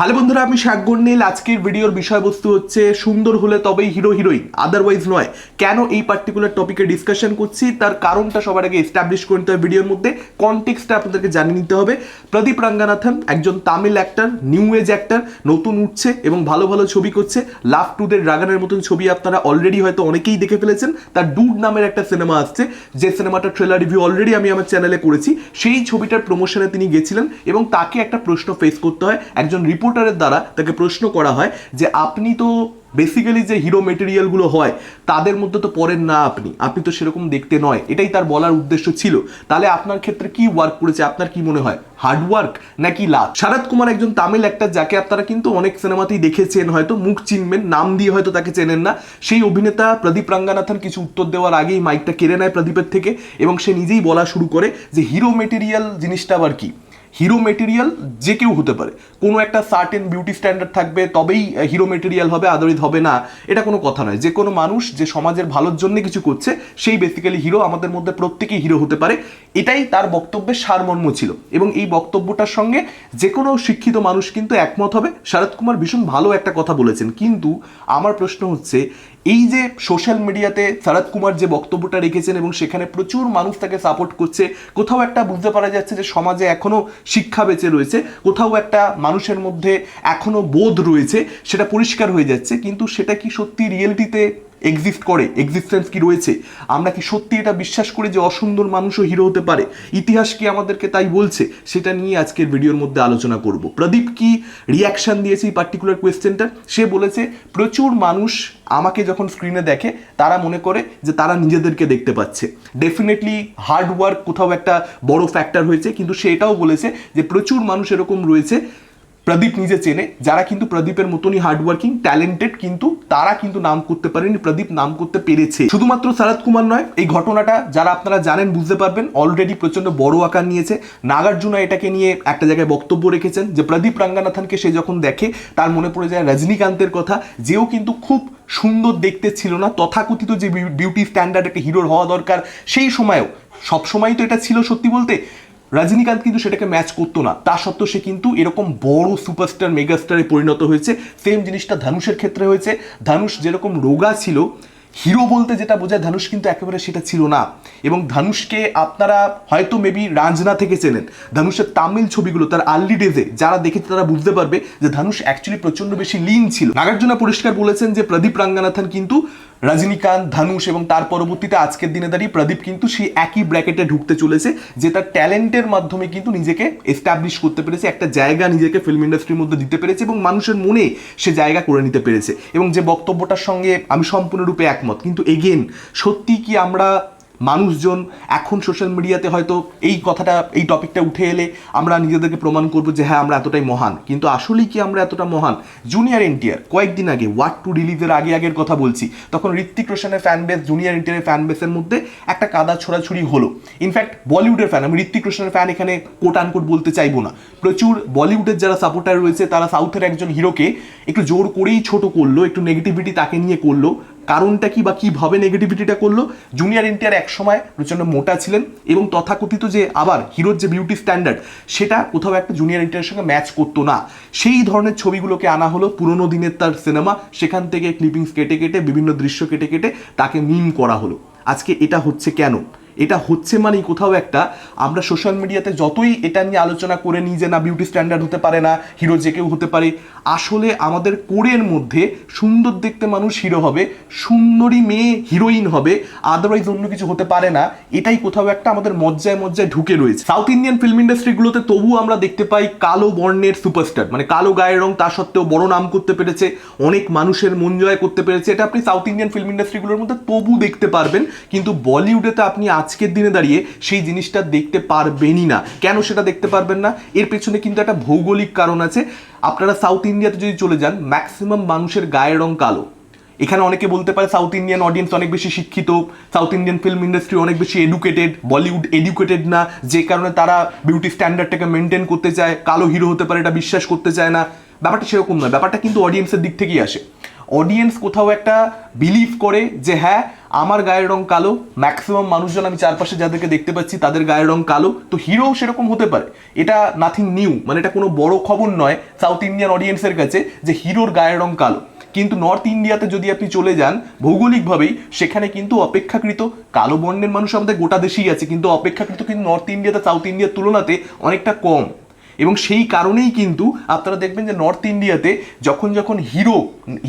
Hello বন্ধুরা, আমি শাকগর নীল। আজকের ভিডিওর বিষয়বস্তু হচ্ছে, সুন্দর হলে তবেই হিরো হিরোইন আদারওয়াইজ নয়। কেন এই পার্টিকুলার টপিকে ডিসকাশন করছি? তার কারণটা সবার আগে এস্টাবলিশ করে নিতে হবে ভিডিওর মধ্যে। কনটেক্সটা আপনাদেরকে জানিয়ে নিতে হবে। প্রদীপ রাঙ্গানাথন একজন Tamil actor new age actor নতুন উঠছে এবং ভালো ভালো ছবি করছে। লাভ টু দের ড্রাগনের মতন ছবি আপনারা অলরেডি হয়তো অনেকেই দেখে ফেলেছেন। তার ডুড নামের একটা সিনেমা আসছে। যে সিনেমাটার ট্রেলার রিভিউ অলরেডি আমি আমার চ্যানেলে করেছি। সেই ছবিটার প্রমোশনে তিনি গেছিলেন এবং তাকে একটা প্রশ্ন ফেস করতে হয়। একজন রিপোর্টারের দ্বারা তাকে প্রশ্ন করা হয় যে আপনি তো বেসিক্যালি যে হিরো মেটেরিয়ালগুলো হয়, তাদের মধ্যে তো পড়েন না আপনি। আপনি তো সেরকম দেখতে নয়। এটাই তার বলার উদ্দেশ্য ছিল। তাহলে আপনার ক্ষেত্রে কি ওয়ার্ক করেছে? আপনার কি মনে হয়? হার্ড ওয়ার্ক নাকি লাভ শারদ কুমার একজন তামিল অ্যাক্টর যাকে আপনারা কিন্তু অনেক সিনেমাতেই দেখেছেন, হয়তো মুখ চিনবেন, নাম দিয়ে হয়তো তাকে চেনেন না। সেই অভিনেতা প্রদীপ রাঙ্গানাথন কিছু উত্তর দেওয়ার আগেই মাইকটা কেড়ে নেয় প্রদীপের থেকে এবং সে নিজেই বলা শুরু করে যে হিরো মেটেরিয়াল জিনিসটা আবার কি। হিরো মেটেরিয়াল যে কেউ হতে পারে। কোনো একটা সার্টেন বিউটি স্ট্যান্ডার্ড থাকবে, তবেই হিরো মেটেরিয়াল হবে, আদরিত হবে না, এটা কোনো কথা নয়। যে কোনো মানুষ যে সমাজের ভালোর জন্য কিছু করছে, সেই বেসিক্যালি হিরো আমাদের মধ্যে প্রত্যেকেই হিরো হতে পারে। এটাই তার বক্তব্যের সারমর্ম ছিল। এবং এই বক্তব্যটার সঙ্গে যে কোনো শিক্ষিত মানুষ কিন্তু একমত হবে। শারদ কুমার ভীষণ ভালো একটা কথা বলেছেন। কিন্তু আমার প্রশ্ন হচ্ছে এই যে সোশ্যাল মিডিয়াতে শরৎ কুমার যে বক্তব্যটা রেখেছেন এবং সেখানে প্রচুর মানুষ তাকে সাপোর্ট করছে, কোথাও একটা বুঝতে পারা যাচ্ছে যে সমাজে এখনও শিক্ষা বেঁচে রয়েছে, কোথাও একটা মানুষের মধ্যে এখনও বোধ রয়েছে, সেটা পরিষ্কার হয়ে যাচ্ছে, কিন্তু সেটা কি সত্যি রিয়েলিটিতে এক্সিস্ট করে এক্সিস্টেন্স কি রয়েছে? আমরা কি সত্যি এটা বিশ্বাস করি যে অসুন্দর মানুষও হিরো হতে পারে? ইতিহাস কি আমাদেরকে তাই বলছে? সেটা নিয়ে আজকের ভিডিওর মধ্যে আলোচনা করব। প্রদীপ কি রিয়াকশন দিয়েছে এই পার্টিকুলার কোয়েশ্চেনটা সে বলেছে, প্রচুর মানুষ আমাকে যখন স্ক্রিনে দেখে, তারা মনে করে যে তারা নিজেদেরকে দেখতে পাচ্ছে। ডেফিনেটলি হার্ড ওয়ার্ক কোথাও একটা বড় ফ্যাক্টর হয়েছে, কিন্তু সে এটাও বলেছে যে প্রচুর মানুষ এরকম রয়েছে প্রদীপ নিজে চেনে, যারা কিন্তু প্রদীপের মতনই হার্ডওয়ার্কিং ট্যালেন্টেড কিন্তু তারা কিন্তু নাম করতে পারেনি, প্রদীপ নাম করতে পেরেছে। শুধুমাত্র শরৎ কুমার নয়, এই ঘটনাটা যারা আপনারা জানেন বুঝতে পারবেন অলরেডি প্রচণ্ড বড় আকার নিয়েছে। নাগার্জুনা এটাকে নিয়ে একটা জায়গায় বক্তব্য রেখেছেন যে প্রদীপ রাঙ্গানাথনকে সে যখন দেখে, তার মনে পড়ে যায় রজনীকান্তের কথা, যেও কিন্তু খুব সুন্দর দেখতে ছিল না, তথাকথিত যে বিউটি স্ট্যান্ডার্ড একটা হিরোর হওয়া দরকার, সেই সময়েও। সবসময় তো এটা ছিল সত্যি বলতে রজনীকান্ত কিন্তু সেটাকে ম্যাচ করতো না। তা সত্ত্বেও সে কিন্তু এরকম বড় সুপারস্টার মেগাস্টারে পরিণত হয়েছে। সেম জিনিসটা ধানুষের ক্ষেত্রে হয়েছে। ধানুষ যেরকম রোগা ছিল হিরো বলতে যেটা বোঝায় ধানুষ কিন্তু একেবারে সেটা ছিল না। এবং ধানুষকে আপনারা হয়তো মেবি রাঞ্জনা থেকে চেনেন। ধানুষের তামিল ছবিগুলো, তার আর্লি ডেজে যারা দেখেছে তারা বুঝতে পারবে যে ধানুষ অ্যাকচুয়ালি প্রচণ্ড বেশি লিন ছিল। নাগার্জুনা পরিষ্কার বলেছেন যে প্রদীপ রাঙ্গানাথন কিন্তু রজনীকান্ত, ধানুষ এবং তার পরবর্তীতে আজকের দিনে দাঁড়িয়ে প্রদীপ কিন্তু সেই একই ব্র্যাকেটে ঢুকতে চলেছে যে তার ট্যালেন্টের মাধ্যমে কিন্তু নিজেকে এস্টাবলিশ করতে পেরেছে, একটা জায়গা নিজেকে ফিল্ম ইন্ডাস্ট্রির মধ্যে দিতে পেরেছে এবং মানুষের মনে সে জায়গা করে নিতে পেরেছে। এবং যে বক্তব্যটার সঙ্গে আমি সম্পূর্ণরূপে একমত, কিন্তু এগেন সত্যি কি আমরা মানুষজন এখন সোশ্যাল মিডিয়াতে হয়তো এই কথাটা, এই টপিকটা উঠে এলে আমরা নিজেদেরকে প্রমাণ করব যে হ্যাঁ আমরা এতটাই মহান। কিন্তু আসলেই কি আমরা এতটা মহান? জুনিয়র এনটিআর কয়েকদিন আগে ওয়াট টু রিলিজের আগে আগের কথা বলছি। তখন Hrithik রোশনের fan base junior NTR fan বেসের মধ্যে একটা কাদা ছোড়াছুড়ি হলো। ইনফ্যাক্ট বলিউডের ফ্যান আমি ঋত্বিক রোশনের ফ্যান এখানে কোট আনকোট বলতে চাইব না। প্রচুর বলিউডের যারা সাপোর্টার রয়েছে, তারা সাউথের একজন হিরোকে একটু জোর করেই ছোট করল, একটু নেগেটিভিটি তাকে নিয়ে করল। কারণটা কি বা কীভাবে নেগেটিভিটিটা করল? জুনিয়র এনটিআর এক সময় প্রচণ্ড মোটা ছিলেন এবং তথাকথিত যে আবার হিরোর যে বিউটি স্ট্যান্ডার্ড সেটা কোথাও একটা জুনিয়র এনটিআর সঙ্গে ম্যাচ করতো না। সেই ধরনের ছবিগুলোকে আনা হলো পুরনো দিনের তার সিনেমা সেখান থেকে ক্লিপিংস কেটে কেটে, বিভিন্ন দৃশ্য কেটে কেটে তাকে মিম করা হলো। আজকে এটা হচ্ছে কেন? এটা হচ্ছে মানেই কোথাও একটা। আমরা সোশ্যাল মিডিয়াতে যতই এটা নিয়ে আলোচনা করে নিই যে না বিউটি স্ট্যান্ডার্ড হতে পারে না হিরো যে কেউ হতে পারে, আসলে আমাদের কোরের মধ্যে সুন্দর দেখতে মানুষ হিরো হবে, সুন্দরী মেয়ে হিরোইন হবে আদারওয়াইজ অন্য কিছু হতে পারে না। এটাই কোথাও একটা আমাদের মজ্জায় মজ্জায় ঢুকে রয়েছে। সাউথ ইন্ডিয়ান ফিল্ম ইন্ডাস্ট্রিগুলোতে তবুও আমরা দেখতে পাই কালো বর্ণের সুপারস্টার মানে কালো গায়ের রং তা সত্ত্বেও বড় নাম করতে পেরেছে, অনেক মানুষের মন জয় করতে পেরেছে। এটা আপনি সাউথ ইন্ডিয়ান ফিল্ম ইন্ডাস্ট্রিগুলোর মধ্যে তবু দেখতে পারবেন, কিন্তু বলিউডেতে আপনি আজকের দিনে দাঁড়িয়ে সেই জিনিসটা দেখতে পারবেনই না। কেন সেটা দেখতে পারবেন না? এর পেছনে কিন্তু একটা ভৌগোলিক কারণ আছে। আপনারা সাউথ ইন্ডিয়াতে যদি চলে যান ম্যাক্সিমাম মানুষের গায়ের রং কালো। এখানে অনেকে বলতে পারে সাউথ ইন্ডিয়ান অডিয়েন্স অনেক বেশি শিক্ষিত। সাউথ ইন্ডিয়ান ফিল্ম ইন্ডাস্ট্রি অনেক বেশি এডুকেটেড বলিউড এডুকেটেড না। যে কারণে তারা বিউটি স্ট্যান্ডার্ডটাকে মেনটেন করতে চায়, কালো হিরো হতে পারে এটা বিশ্বাস করতে চায় না। ব্যাপারটা সেরকম নয় ব্যাপারটা কিন্তু অডিয়েন্সের দিক থেকেই আসে। অডিয়েন্স কোথাও একটা বিলিভ করে যে হ্যাঁ আমার গায়ের রং কালো ম্যাক্সিমাম মানুষজন আমি চারপাশে যাদেরকে দেখতে পাচ্ছি তাদের গায়ের রং কালো। তো হিরো সেরকম হতে পারে। এটা নাথিং নিউ মানে এটা কোনো বড় খবর নয় সাউথ ইন্ডিয়ান অডিয়েন্সের কাছে যে হিরোর গায়ের রং কালো। কিন্তু নর্থ ইন্ডিয়াতে যদি আপনি চলে যান, ভৌগোলিকভাবেই সেখানে কিন্তু অপেক্ষাকৃত, কালো বর্ণের মানুষ আমাদের গোটা দেশেই আছে, কিন্তু অপেক্ষাকৃত কিন্তু নর্থ ইন্ডিয়াতে সাউথ ইন্ডিয়ার তুলনাতে অনেকটা কম। এবং সেই কারণেই কিন্তু আপনারা দেখবেন যে নর্থ ইন্ডিয়াতে যখন যখন হিরো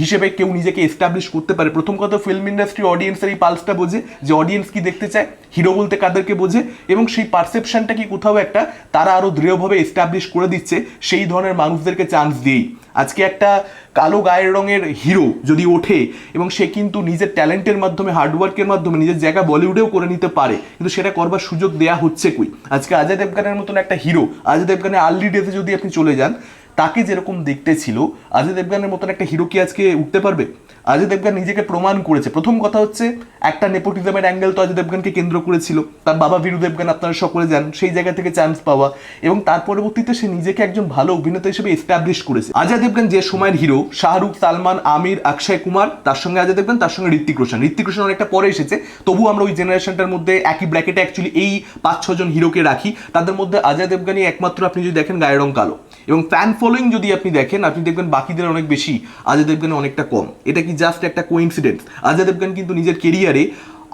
হিসেবে কেউ নিজেকে এস্টাবলিশ করতে পারে, প্রথম কথা ফিল্ম ইন্ডাস্ট্রি অডিয়েন্সের এই পালসটা বোঝে যে অডিয়েন্স কি দেখতে চায় হিরো বলতে কাদেরকে বোঝে এবং সেই পারসেপশনটা কি কোথাও একটা তারা আরও দৃঢ়ভাবে এস্টাবলিশ করে দিচ্ছে, সেই ধরনের মানুষদেরকে চান্স দিয়েই। আজকে একটা কালো গায়ের রঙের হিরো যদি ওঠে, এবং সে কিন্তু নিজের ট্যালেন্টের মাধ্যমে হার্ডওয়ার্কের মাধ্যমে, নিজের জায়গা বলিউডেও করে নিতে পারে, কিন্তু সেটা করবার সুযোগ দেয়া হচ্ছে কই? আজকে অজয় দেবগানের মতন একটা হিরো অজয় দেবগানের আর্লি ডেতে যদি আপনি চলে যান, তাকে যেরকম দেখতে ছিল, অজয় দেবগানের মতন একটা হিরো কি আজকে উঠতে পারবে? অজয় দেবগান নিজেকে প্রমাণ করেছে। প্রথম কথা হচ্ছে, একটা নেপোটিজমের অ্যাঙ্গেল তো অজয় দেবগানকে কেন্দ্র করেছিল। তার বাবা বীরু দেবগান, আপনারা সকলে যান সেই জায়গা থেকে চান্স পাওয়া। এবং তার পরবর্তীতে সে নিজেকে একজন ভালো অভিনেতা হিসেবে এস্টাবলিশ করেছে। অজয় দেবগান যে সময়ের হিরো শাহরুখ, সালমান, আমির, অক্ষয় কুমার, তার সঙ্গে অজয় দেবগান, তার সঙ্গে ঋত্বিক রোশন। ঋত্বিক রোশন অনেকটা পরে এসেছে তবু আমরা ওই জেনারেশনটার মধ্যে একই ব্র্যাকেটে অ্যাকচুয়ালি এই পাঁচ ছজন হিরোকে রাখি। তাদের মধ্যে অজয় দেবগানই একমাত্র, আপনি যদি দেখেন, গায়ের রং কালো। এবং ফ্যান ফলোয়িং যদি আপনি দেখেন, আপনি দেখবেন বাকিদের অনেক বেশি অজয় দেবগানের অনেকটা কম। এটা কি জাস্ট একটা কোইন্সিডেন্স অজয় দেবগান কিন্তু নিজের কেরিয়ারে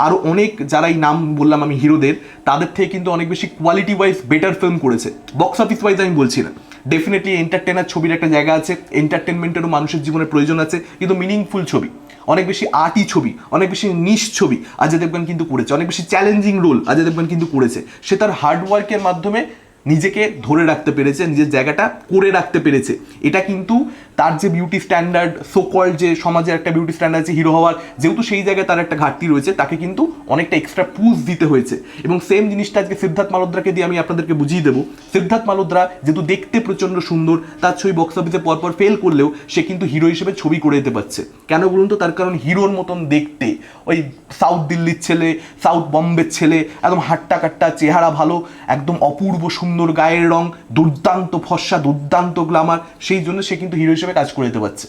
আরও অনেক, যারা এই নাম বললাম আমি হিরোদের, তাদের থেকে কিন্তু অনেক বেশি কোয়ালিটি ওয়াইজ বেটার ফিল্ম করেছে। বক্স অফিস ওয়াইজ আমি বলছি না। ডেফিনেটলি এন্টারটেনার ছবির একটা জায়গা আছে এন্টারটেনমেন্টেরও মানুষের জীবনে প্রয়োজন আছে, কিন্তু মিনিংফুল ছবি, অনেক বেশি আর্টি ছবি, অনেক বেশি নিশ ছবি অজয় দেবগান কিন্তু করেছে। অনেক বেশি চ্যালেঞ্জিং রোল অজয় দেবগান কিন্তু করেছে। সে তার হার্ডওয়ার্কের মাধ্যমে নিজেকে ধরে রাখতে পেরেছে নিজের জায়গাটা করে রাখতে পেরেছে। এটা কিন্তু তার যে বিউটি স্ট্যান্ডার্ড সোকল যে সমাজের একটা বিউটি স্ট্যান্ডার্ড আছে হিরো হওয়ার, যেহেতু সেই জায়গায় তার একটা ঘাটতি রয়েছে, তাকে কিন্তু অনেকটা এক্সট্রা পুজ দিতে হয়েছে। এবং সেম জিনিসটা আজকে সিদ্ধার্থ মালোদ্রাকে দিয়ে আমি আপনাদেরকে বুঝিয়ে দেবো। সিদ্ধার্থ মালোদ্রা যেহেতু দেখতে প্রচণ্ড সুন্দর, তার ছবি বক্স অফিসে পরপর ফেল করলেও সে কিন্তু হিরো হিসেবে ছবি করে দিতে পারছে। কেন বলুন তো? তার কারণ হিরোর মতন দেখতে। ওই সাউথ দিল্লির ছেলে, সাউথ বম্বের ছেলে, একদম হাট্টা কাট্টা চেহারা ভালো, একদম অপূর্ব সুন্দর গায়ের রং, দুর্দান্ত ফর্সা, দুর্দান্ত গ্লামার সেই জন্য সে কিন্তু হিরো হিসেবে কাজ করে দিতে পারছে।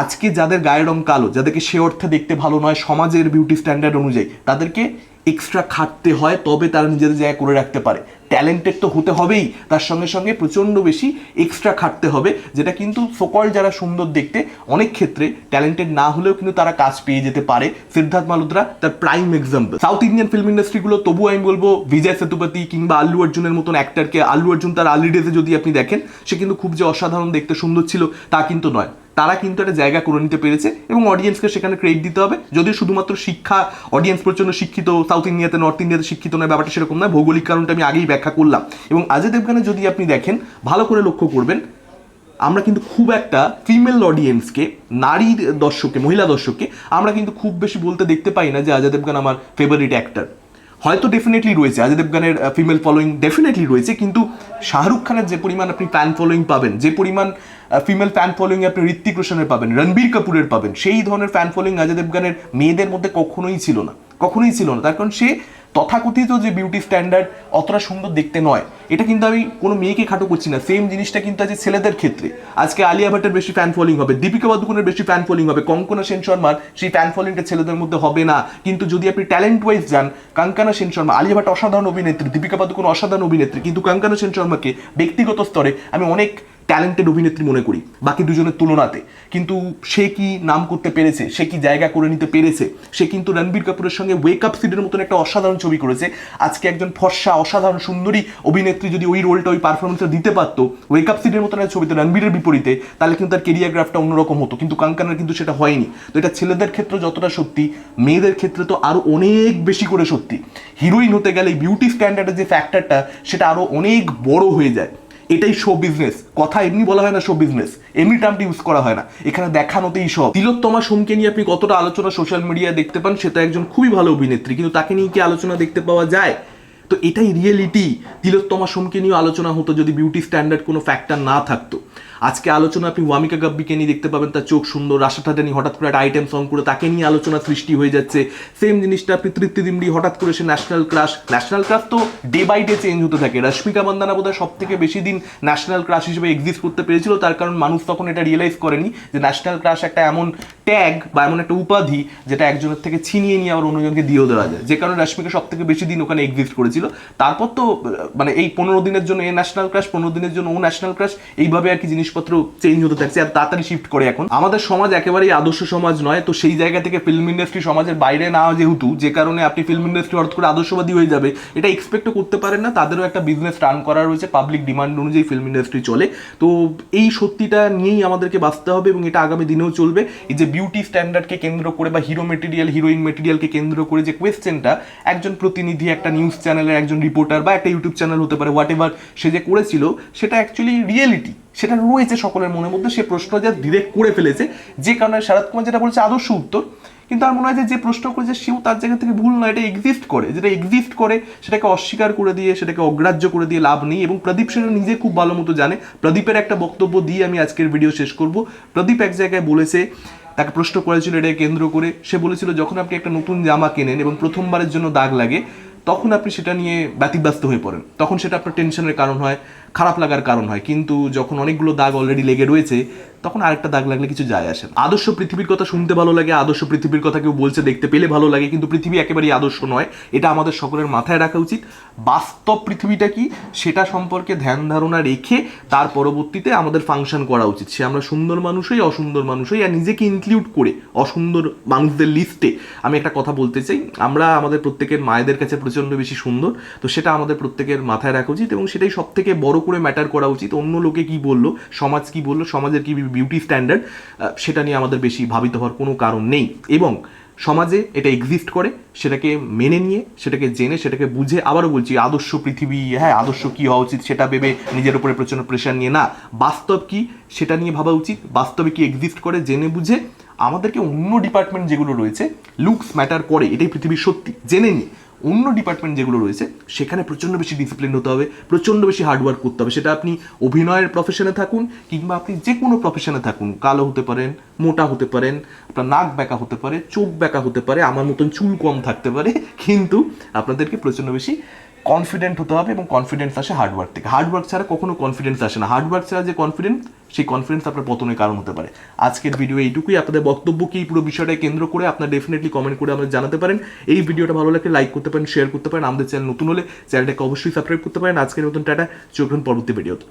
আজকে যাদের গায়ের রং কালো, যাদেরকে সে অর্থে দেখতে ভালো নয়, সমাজের বিউটি স্ট্যান্ডার্ড অনুযায়ী, তাদেরকে এক্সট্রা খাটতে হয়, তবে তারা নিজেদের জায়গায় করে রাখতে পারে। ট্যালেন্টেড তো হতে হবেই, তার সঙ্গে সঙ্গে প্রচণ্ড বেশি এক্সট্রা খাটতে হবে, যেটা কিন্তু সকল যারা সুন্দর দেখতে, অনেক ক্ষেত্রে ট্যালেন্টেড না হলেও কিন্তু তারা কাজ পেয়ে যেতে পারে। সিদ্ধার্থ মালুদ্রা তার prime example south Indian film ইন্ডাস্ট্রিগুলো তবু আমি বলব, বিজয় সেতুপতি কিংবা আল্লু অর্জুনের মতন অ্যাক্টারকে আল্লু অর্জুন তার আর্লি ডেজে যদি আপনি দেখেন, সে কিন্তু খুব যে অসাধারণ দেখতে সুন্দর ছিল, তা কিন্তু নয়। তারা কিন্তু একটা জায়গা করে নিতে পেরেছে এবং অডিয়েন্সকে সেখানে ক্রেডিট দিতে হবে। যদিও শুধুমাত্র শিক্ষা অডিয়েন্স প্রচণ্ড শিক্ষিত সাউথ ইন্ডিয়াতে নর্থ ইন্ডিয়াতে শিক্ষিত নয়, ব্যাপারটা সেরকম নয়, ভৌগোলিক কারণটা আমি আগেই ব্যাখ্যা করলাম। এবং অজয় দেবগানে যদি আপনি দেখেন, ভালো করে লক্ষ্য করবেন, আমরা কিন্তু খুব একটা ফিমেল অডিয়েন্সকে নারী দর্শককে, মহিলা দর্শককে, আমরা কিন্তু খুব বেশি বলতে দেখতে পাই না যে অজয় দেবগান আমার ফেভারিট অ্যাক্টার হয়তো ডেফিনেটলি রয়েছে অজয় দেবগানের ফিমেল ফলোয়িং ডেফিনেটলি রয়েছে, কিন্তু শাহরুখ খানের যে পরিমাণ আপনি ফ্যান ফলোয়িং পাবেন, যে পরিমাণ ফিমেল ফ্যান ফলোয়িং আপনি ঋত্বিক রোশনের পাবেন, রণবীর কাপুরের পাবেন। সেই ধরনের ফ্যান ফলোয়িং অজয় দেবগানের মেয়েদের মধ্যে কখনোই ছিল না, কখনোই ছিল না। তার কারণ সে তথাকথিত যে বিউটি স্ট্যান্ডার্ড অতটা সুন্দর দেখতে নয়, এটা কিন্তু আমি কোনো মেয়েকে খাটো করছি না। সেম জিনিসটা কিন্তু আছে ছেলেদের ক্ষেত্রে। আজকে আলিয়া ভাটের বেশি ফ্যান ফলোইং হবে, দীপিকা পাদুকোনের বেশি ফ্যান ফলোইং হবে, কঙ্কনা সেন শর্মার সেই ফ্যান ফলোইংটা ছেলেদের মধ্যে হবে না। কিন্তু যদি আপনি ট্যালেন্ট ওয়াইজ যান, কাঙ্কানা সেন শর্মা, আলিয়া ভাট অসাধারণ অভিনেত্রী, দীপিকা পাদুকোন অসাধারণ অভিনেত্রী, কিন্তু কাঙ্কানা সেন শর্মাকে ব্যক্তিগত স্তরে আমি অনেক ট্যালেন্টেড অভিনেত্রী মনে করি, বাকি দুজনের তুলনাতে। কিন্তু সে কি নাম করতে পেরেছে, সে কি জায়গা করে নিতে পেরেছে, সে কিন্তু রণবীর কাপুরের সঙ্গে ওয়েক আপ সিডের মতন একটা অসাধারণ ছবি করেছে। আজকে একজন ফর্সা, অসাধারণ, সুন্দরী অভিনেত্রী যদি ওই রোলটা ওই পারফরমেন্সটা দিতে পারতো ওয়েক আপ সিডের মতন একটা ছবিতে রণবীরের বিপরীতে, তাহলে কিন্তু তার কেরিয়ার গ্রাফটা অন্যরকম হতো। কিন্তু কাঙ্কানার কিন্তু সেটা হয়নি। তো এটা ছেলেদের ক্ষেত্রে যতটা সত্যি, মেয়েদের ক্ষেত্রে তো আরও অনেক বেশি করে সত্যি। হিরোইন হতে গেলে বিউটি স্ট্যান্ডার্ডের যে ফ্যাক্টরটা সেটা আরও অনেক বড় হয়ে যায়। এটাই শো বিজনেস কথা এমনি বলা হয় না শো বিজনেস এমনি টার্মটি ইউজ করা হয় না। এখানে দেখানোতেই সব। তিলোত্তমা সোমকে নিয়ে আপনি কতটা আলোচনা সোশ্যাল মিডিয়ায় দেখতে পান সেটা একজন খুবই ভালো অভিনেত্রী। কিন্তু তাকে নিয়ে কি আলোচনা দেখতে পাওয়া যায়? তো এটাই রিয়েলিটি তিলোত্তমা সোমকে নিয়ে আলোচনা হতো যদি বিউটি স্ট্যান্ডার্ড কোনো ফ্যাক্টর না থাকতো। আজকে আলোচনা আপনি ওয়ামিকা গাব্বিকে নিয়ে দেখতে পাবেন, তার চোখ সুন্দর রাশা টাটানি হঠাৎ করে একটা আইটেম সং করে তাকে নিয়ে আলোচনা সৃষ্টি হয়ে যাচ্ছে। সেম জিনিসটা আপনি তৃপ্তি দিমড়ি হঠাৎ করে সে ন্যাশনাল ক্রাশ ন্যাশনাল ক্রাশ তো ডে বাই ডে চেঞ্জ হতে থাকে। রশ্মিকা মান্দানা বোধহয় সব থেকে বেশি দিন ন্যাশনাল ক্রাশ হিসেবে এক্সিস্ট করতে পেরেছিল, তার কারণ মানুষ তখন এটা রিয়েলাইজ করেনি যে ন্যাশনাল ক্রাশ একটা এমন ট্যাগ বা এমন একটা উপাধি যেটা একজনের থেকে ছিনিয়ে নিয়ে আবার অন্যজনকে দিয়েও দেওয়া যায়। যে কারণে রশ্মিকা সব থেকে বেশি দিন ওখানে এক্সিস্ট করেছিল। তারপর তো মানে এই পনেরো দিনের জন্য এ ন্যাশনাল ক্রাশ পনেরো দিনের জন্য ও ন্যাশনাল ক্রাশ এইভাবে আর কি জিনিসপত্র চেঞ্জ হতে থাকছে, আর তাড়াতাড়ি শিফট করে এখন। আমাদের সমাজ একেবারেই আদর্শ সমাজ নয়, তো সেই জায়গা থেকে ফিল্ম ইন্ডাস্ট্রি সমাজের বাইরে না যেহেতু, যে কারণে আপনি ফিল্ম ইন্ডাস্ট্রি হঠাৎ করে আদর্শবাদী হয়ে যাবে, এটা এক্সপেক্টও করতে পারেন না, তাদেরও একটা বিজনেস রান করা রয়েছে পাবলিক ডিমান্ড অনুযায়ী ফিল্ম ইন্ডাস্ট্রি চলে। তো এই সত্যিটা নিয়েই আমাদেরকে বাঁচতে হবে এবং এটা আগামী দিনেও চলবে। এই যে বিউটি স্ট্যান্ডার্ডকে কেন্দ্র করে বা হিরো মেটেরিয়াল হিরোইন মেটেরিয়ালকে কেন্দ্র করে যে কোয়েশ্চেনটা একজন প্রতিনিধি, একটা নিউজ চ্যানেলের একজন রিপোর্টার বা একটা ইউটিউব চ্যানেল হতে পারে হোয়াট এভার সে যে করেছিল, সেটা অ্যাকচুয়ালি রিয়েলিটি সেটা রয়েছে সকলের মনের মধ্যে, সে প্রশ্ন যা ডিরেক্ট করে ফেলেছে। যে কারণে শারদ কুমার যেটা বলছে, আদর্শ উত্তর। কিন্তু আমার মনে হয় যে যে প্রশ্ন করেছে সেও তার জায়গা থেকে ভুল নয়, এটা এক্সিস্ট করে। যেটা এক্সিস্ট করে, সেটাকে অস্বীকার করে দিয়ে, সেটাকে অগ্রাহ্য করে দিয়ে লাভ নেই। এবং প্রদীপ সেটা নিজে খুব ভালো মতো জানে। প্রদীপের একটা বক্তব্য দিয়ে আমি আজকের ভিডিও শেষ করব। প্রদীপ এক জায়গায় বলেছে, তাকে প্রশ্ন করেছিল এটাকে কেন্দ্র করে। সে বলেছিল, যখন আপনি একটা নতুন জামা কেনেন এবং প্রথমবারের জন্য দাগ লাগে, তখন আপনি সেটা নিয়ে ব্যতিব্যস্ত হয়ে পড়েন। তখন সেটা আপনার টেনশনের কারণ হয়। খারাপ লাগার কারণ হয়। কিন্তু যখন অনেকগুলো দাগ অলরেডি লেগে রয়েছে, তখন আরেকটা দাগ লাগলে কিছু যায় আসে। আদর্শ পৃথিবীর কথা শুনতে ভালো লাগে, আদর্শ পৃথিবীর কথা কেউ বলছে দেখতে পেলে ভালো লাগে, কিন্তু পৃথিবী একেবারেই আদর্শ নয়। এটা আমাদের সকলের মাথায় রাখা উচিত। বাস্তব পৃথিবীটা কি, সেটা সম্পর্কে ধ্যান ধারণা রেখে তার পরবর্তীতে আমাদের ফাংশন করা উচিত। সে আমরা সুন্দর মানুষই, অসুন্দর মানুষই, আর নিজেকে ইনক্লুড করে, অসুন্দর মানুষদের লিস্টে আমি একটা কথা বলতে চাই, আমরা আমাদের প্রত্যেকের মায়েদের কাছে প্রচণ্ড বেশি সুন্দর, তো সেটা আমাদের প্রত্যেকের মাথায় রাখা উচিত এবং সেটাই সব থেকে বড় করে ম্যাটার করা উচিত। অন্য লোকে কি বলল, সমাজ কি বলল, সমাজের কি বিউটি স্ট্যান্ডার্ড সেটা নিয়ে আমাদের বেশি ভাবিত হওয়ার কোনো কারণ নেই। এবং সমাজে এটা এক্সিস্ট করে, সেটাকে মেনে নিয়ে, সেটাকে জেনে, সেটাকে বুঝে আবারও বলছি, আদর্শ পৃথিবী হ্যাঁ আদর্শ কী হওয়া উচিত সেটা ভেবে নিজের উপরে প্রচণ্ড প্রেশার নিয়ে না। বাস্তব কি সেটা নিয়ে ভাবা উচিত, বাস্তবে কি এক্সিস্ট করে, জেনে বুঝে আমাদেরকে অন্য ডিপার্টমেন্ট যেগুলো রয়েছে লুকস ম্যাটার করে, এটাই পৃথিবীর সত্যি। জেনে নিয়ে অন্য ডিপার্টমেন্ট যেগুলো রয়েছে, সেখানে প্রচণ্ড বেশি ডিসিপ্লিন হতে হবে, প্রচণ্ড বেশি হার্ডওয়ার্ক করতে হবে। সেটা আপনি অভিনয়ের প্রফেশনে থাকুন, কিংবা আপনি যে কোনো প্রফেশনে থাকুন, কালো হতে পারেন, মোটা হতে পারেন, আপনার নাক ব্যাকা হতে পারে, চোখ ব্যাকা হতে পারে, আমার মতন চুল কম থাকতে পারে, কিন্তু আপনাদেরকে প্রচণ্ড বেশি কনফিডেন্ট হতে হবে এবং কনফিডেন্স আসে হার্ডওয়ার্ক থেকে। হার্ডওয়ার্ক ছাড়া কখনো কনফিডেন্স আসে না। হার্ডওয়ার্ক ছাড়া যে কনফিডেন্স সেই কনফিডেন্স আপনার পতনের কারণ হতে পারে। আজকের ভিডিও এইটুকুই। আপনাদের বক্তব্য কি পুরো বিষয়টাকে কেন্দ্র করে আপনার ডেফিনেটলি কমেন্ট করে আমাদের জানাতে পারেন। এই ভিডিওটা ভালো লাগলে লাইক করতে পারেন শেয়ার করতে পারেন। আমাদের চ্যানেল নতুন হলে চ্যানেলটাকে অবশ্যই সাবস্ক্রাইব করতে পারেন। আজকের মতন টাটা। চোখ পরবর্তী ভিডিওতে